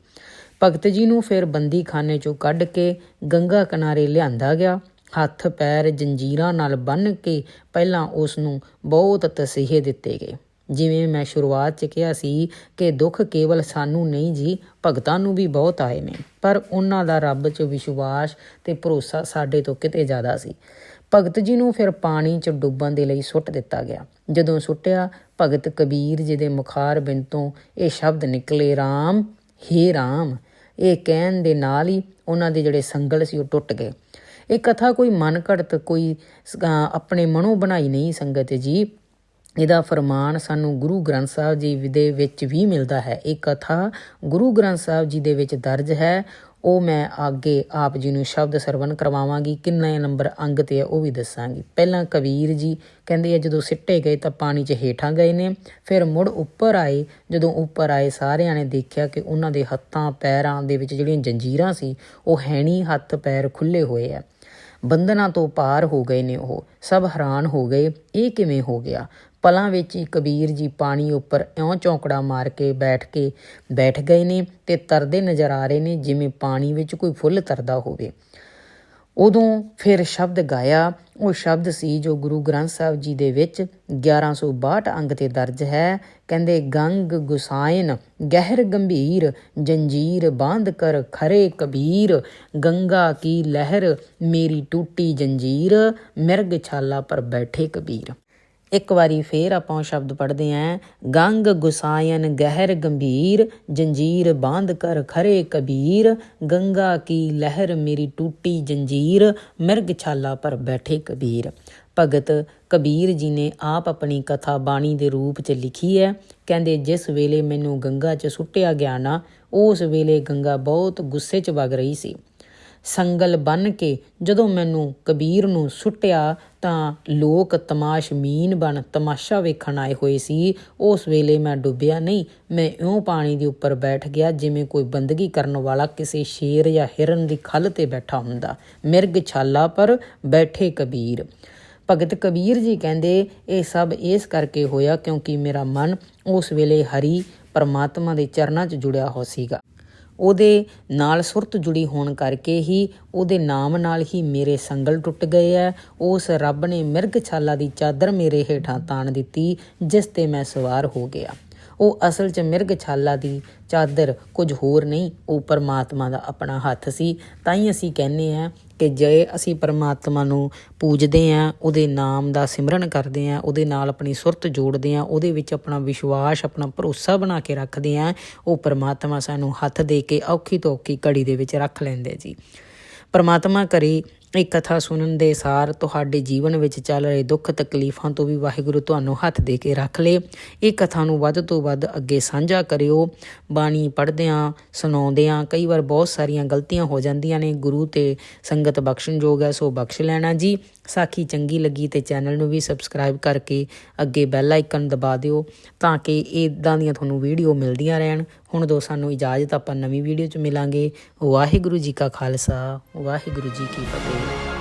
ਭਗਤ ਜੀ ਨੂੰ ਫਿਰ ਬੰਦੀਖਾਨੇ 'ਚੋਂ ਕੱਢ ਕੇ ਗੰਗਾ ਕਿਨਾਰੇ ਲਿਆਂਦਾ ਗਿਆ। ਹੱਥ ਪੈਰ ਜੰਜੀਰਾਂ ਨਾਲ ਬੰਨ੍ਹ ਕੇ ਪਹਿਲਾਂ ਉਸ ਨੂੰ ਬਹੁਤ ਤਸੀਹੇ ਦਿੱਤੇ ਗਏ। ਜਿਵੇਂ ਮੈਂ ਸ਼ੁਰੂਆਤ 'ਚ ਕਿਹਾ ਸੀ ਕਿ ਦੁੱਖ ਕੇਵਲ ਸਾਨੂੰ ਨਹੀਂ ਜੀ, ਭਗਤਾਂ ਨੂੰ ਵੀ ਬਹੁਤ ਆਏ ਨੇ। ਪਰ ਉਹਨਾਂ ਦਾ ਰੱਬ 'ਚ ਵਿਸ਼ਵਾਸ ਤੇ ਭਰੋਸਾ ਸਾਡੇ ਤੋਂ ਕਿਤੇ ਜ਼ਿਆਦਾ ਸੀ। ਭਗਤ ਜੀ ਨੂੰ ਫਿਰ ਪਾਣੀ 'ਚ ਡੁੱਬਣ ਦੇ ਲਈ ਸੁੱਟ ਦਿੱਤਾ ਗਿਆ। ਜਦੋਂ ਸੁੱਟਿਆ, ਭਗਤ ਕਬੀਰ ਜੀ ਦੇ ਮੁਖਾਰ ਬਿੰਦ ਤੋਂ ਇਹ ਸ਼ਬਦ ਨਿਕਲੇ RAM ਹੇ RAM ਇਹ ਕਹਿਣ ਦੇ ਨਾਲ ਹੀ ਉਹਨਾਂ ਦੇ ਜਿਹੜੇ ਸੰਗਲ ਸੀ ਉਹ ਟੁੱਟ ਗਏ। ਇਹ ਕਥਾ ਕੋਈ ਮਨ ਘੜਤ ਕੋਈ ਆਪਣੇ ਮਨੋਂ ਬਣਾਈ ਨਹੀਂ ਸੰਗਤ ਜੀ। ਇਹਦਾ ਫਰਮਾਨ ਸਾਨੂੰ ਗੁਰੂ ਗ੍ਰੰਥ ਸਾਹਿਬ ਜੀ ਦੇ ਵਿੱਚ ਵੀ ਮਿਲਦਾ ਹੈ। ਇਹ ਕਥਾ ਗੁਰੂ ਗ੍ਰੰਥ ਸਾਹਿਬ ਜੀ ਦੇ ਵਿੱਚ ਦਰਜ ਹੈ। ਉਹ ਮੈਂ ਅੱਗੇ ਆਪ ਜੀ ਨੂੰ ਸ਼ਬਦ ਸਰਵਨ ਕਰਵਾਵਾਂਗੀ, ਕਿੰਨੇ ਨੰਬਰ ਅੰਗ ਤੇ ਹੈ ਉਹ ਵੀ ਦੱਸਾਂਗੀ। ਪਹਿਲਾਂ ਕਬੀਰ ਜੀ ਕਹਿੰਦੇ ਆ, ਜਦੋਂ ਸਿੱਟੇ ਗਏ ਤਾਂ ਪਾਣੀ 'ਚ ਹੇਠਾਂ ਗਏ ਨੇ, ਫਿਰ ਮੁੜ ਉੱਪਰ ਆਏ। ਜਦੋਂ ਉੱਪਰ ਆਏ, ਸਾਰਿਆਂ ਨੇ ਦੇਖਿਆ ਕਿ ਉਹਨਾਂ ਦੇ ਹੱਥਾਂ, ਪੈਰਾਂ ਦੇ ਵਿੱਚ ਜਿਹੜੀਆਂ ਜੰਜੀਰਾਂ ਸੀ, ਉਹ ਹੈਣੀ ਹੱਥ ਪੈਰ ਖੁੱਲੇ ਹੋਏ ਆ। ਬੰਧਨਾਂ ਤੋਂ ਪਾਰ ਹੋ ਗਏ ਨੇ ਉਹ, ਸਭ ਹੈਰਾਨ ਹੋ ਗਏ। ਇਹ ਕਿਵੇਂ ਹੋ ਗਿਆ? ਪਲਾਂ ਵਿੱਚ ਹੀ ਕਬੀਰ ਜੀ ਪਾਣੀ ਉੱਪਰ ਇਉਂ ਚੌਂਕੜਾ ਮਾਰ ਕੇ ਬੈਠ ਕੇ ਬੈਠ ਗਏ ਨੇ ਤੇ ਤਰਦੇ ਨਜ਼ਰ ਆ ਰਹੇ ਨੇ ਜਿਵੇਂ ਪਾਣੀ ਵਿੱਚ ਕੋਈ ਫੁੱਲ ਤਰਦਾ ਹੋਵੇ। ਉਦੋਂ ਫਿਰ ਸ਼ਬਦ ਗਾਇਆ। ਉਹ ਸ਼ਬਦ ਸੀ ਜੋ ਗੁਰੂ ਗ੍ਰੰਥ ਸਾਹਿਬ ਜੀ ਦੇ ਵਿੱਚ 1162 ਅੰਗ ਤੇ ਦਰਜ ਹੈ। ਕਹਿੰਦੇ, ਗੰਗ ਗੁਸਾਇਨ, ਗਹਿਰ ਗੰਭੀਰ, ਜੰਜੀਰ ਬਾਂਧ ਕਰ ਖਰੇ ਕਬੀਰ, ਗੰਗਾ ਕੀ ਲਹਿਰ, ਮੇਰੀ ਟੂਟੀ ਜੰਜੀਰ, ਮਿਰਗ ਛਾਲਾ ਪਰ ਬੈਠੇ ਕਬੀਰ। ਇੱਕ ਵਾਰੀ ਫੇਰ ਆਪਾਂ ਉਹ ਸ਼ਬਦ ਪੜ੍ਹਦੇ ਆਂ, ਗੰਗ ਗੁਸਾਇਨ ਗਹਿਰ ਗੰਭੀਰ, ਜੰਜੀਰ ਬਾਂਧ ਕਰ ਖਰੇ ਕਬੀਰ, ਗੰਗਾ ਕੀ ਲਹਿਰ ਮੇਰੀ ਟੂਟੀ ਜੰਜੀਰ, ਮਿਰਗ ਛਾਲਾ ਪਰ ਬੈਠੇ ਕਬੀਰ। ਭਗਤ ਕਬੀਰ ਜੀ ਨੇ ਆਪ ਆਪਣੀ ਕਥਾ ਬਾਣੀ ਦੇ ਰੂਪ 'ਚ ਲਿਖੀ ਹੈ ਕਹਿੰਦੇ ਜਿਸ ਵੇਲੇ ਮੈਨੂੰ ਗੰਗਾ 'ਚ ਸੁੱਟਿਆ ਗਿਆ ਨਾ, ਉਸ ਵੇਲੇ ਗੰਗਾ ਬਹੁਤ ਗੁੱਸੇ 'ਚ ਵਗ ਰਹੀ ਸੀ। ਸੰਗਲ ਬਨ ਕੇ ਜਦੋਂ ਮੈਨੂੰ ਕਬੀਰ ਨੂੰ ਸੁੱਟਿਆ ਤਾਂ ਲੋਕ ਤਮਾਸ਼ਮੀਨ ਬਣ ਤਮਾਸ਼ਾ ਵੇਖਣ ਆਏ ਹੋਏ ਸੀ। ਉਸ ਵੇਲੇ ਮੈਂ ਡੁੱਬਿਆ ਨਹੀਂ, ਮੈਂ ਇਉਂ ਪਾਣੀ ਦੇ ਉੱਪਰ ਬੈਠ ਗਿਆ ਜਿਵੇਂ ਕੋਈ ਬੰਦਗੀ ਕਰਨ ਵਾਲਾ ਕਿਸੇ ਸ਼ੇਰ ਜਾਂ ਹਿਰਨ ਦੀ ਖੱਲ ਤੇ ਬੈਠਾ ਹੁੰਦਾ। ਮਿਰਗ ਛਾਲਾ ਪਰ ਬੈਠੇ ਕਬੀਰ। ਭਗਤ ਕਬੀਰ ਜੀ ਕਹਿੰਦੇ, ਇਹ ਸਭ ਇਸ ਕਰਕੇ ਹੋਇਆ ਕਿਉਂਕਿ ਮੇਰਾ ਮਨ ਉਸ ਵੇਲੇ ਹਰੀ ਪਰਮਾਤਮਾ ਦੇ ਚਰਨਾਂ 'ਚ ਜੁੜਿਆ ਹੋ ਸੀਗਾ। ਉਹਦੇ ਨਾਲ ਸੁਰਤ ਜੁੜੀ ਹੋਣ ਕਰਕੇ ਹੀ ਉਹਦੇ ਨਾਮ ਨਾਲ ਹੀ ਮੇਰੇ ਸੰਗਲ ਟੁੱਟ ਗਏ ਐ। ਉਸ ਰੱਬ ਨੇ ਮਿਰਗ ਛਾਲਾ ਦੀ ਚਾਦਰ ਮੇਰੇ ਹੇਠਾਂ ਤਾਣ ਦਿੱਤੀ, ਜਿਸ ਤੇ ਮੈਂ ਸਵਾਰ ਹੋ ਗਿਆ। ਉਹ ਅਸਲ 'ਚ ਮਿਰਗ ਛਾਲਾ ਦੀ ਚਾਦਰ ਕੁਝ ਹੋਰ ਨਹੀਂ, ਉਹ ਪਰਮਾਤਮਾ ਦਾ ਆਪਣਾ ਹੱਥ ਸੀ। ਤਾਂ ਹੀ ਅਸੀਂ ਕਹਿੰਨੇ ਆ ਕਿ ਜੇ ਅਸੀਂ ਪਰਮਾਤਮਾ ਨੂੰ ਪੂਜਦੇ ਆ ਉਹਦੇ ਨਾਮ ਦਾ ਸਿਮਰਨ ਕਰਦੇ ਆ ਉਹਦੇ ਨਾਲ ਆਪਣੀ ਸੁਰਤ ਜੋੜਦੇ ਆ ਉਹਦੇ ਵਿੱਚ ਆਪਣਾ ਵਿਸ਼ਵਾਸ, ਆਪਣਾ ਭਰੋਸਾ ਬਣਾ ਕੇ ਰੱਖਦੇ ਆ ਉਹ ਪਰਮਾਤਮਾ ਸਾਨੂੰ ਹੱਥ ਦੇ ਕੇ ਔਖੀ ਤੋਂ ਔਖੀ ਘੜੀ ਦੇ ਵਿੱਚ ਰੱਖ ਲੈਂਦੇ ਜੀ। ਪਰਮਾਤਮਾ ਕਰੇ ਇਹ ਕਥਾ ਸੁਣਨ ਦੇ ਸਾਰ ਤੁਹਾਡੇ ਜੀਵਨ ਵਿੱਚ ਚੱਲ ਰਹੇ ਦੁੱਖ ਤਕਲੀਫਾਂ ਤੋਂ ਵੀ ਵਾਹਿਗੁਰੂ ਤੁਹਾਨੂੰ ਹੱਥ ਦੇ ਕੇ ਰੱਖ ਲੇ। ਇਹ ਕਥਾ ਨੂੰ ਵੱਧ ਤੋਂ ਵੱਧ ਅੱਗੇ ਸਾਂਝਾ ਕਰਿਓ। ਬਾਣੀ ਪੜ੍ਹਦਿਆਂ, ਸੁਣਾਉਂਦਿਆਂ ਕਈ ਵਾਰ ਬਹੁਤ ਸਾਰੀਆਂ ਗਲਤੀਆਂ ਹੋ ਜਾਂਦੀਆਂ ਨੇ। ਗੁਰੂ ਤੇ ਸੰਗਤ ਬਖਸ਼ਣਯੋਗ ਹੈ, ਸੋ ਬਖਸ਼ ਲੈਣਾ ਜੀ। ਸਾਖੀ ਚੰਗੀ ਲੱਗੀ ਤੇ ਚੈਨਲ ਨੂੰ ਵੀ ਸਬਸਕ੍ਰਾਈਬ ਕਰਕੇ ਅੱਗੇ ਬੈਲ ਆਈਕਨ ਦਬਾ ਦਿਓ ਤਾਂ ਕਿ ਇਦਾਂ ਦੀਆਂ ਤੁਹਾਨੂੰ ਵੀਡੀਓ ਮਿਲਦੀਆਂ ਰਹਿਣ। ਹੁਣ ਦੋ ਸਾਨੂੰ ਇਜਾਜ਼ਤ, ਆਪਾਂ ਨਵੀਂ ਵੀਡੀਓ 'ਚ ਮਿਲਾਂਗੇ। ਵਾਹਿਗੁਰੂ ਜੀ ਕਾ ਖਾਲਸਾ, ਵਾਹਿਗੁਰੂ ਜੀ ਕੀ ਫਤਿਹ।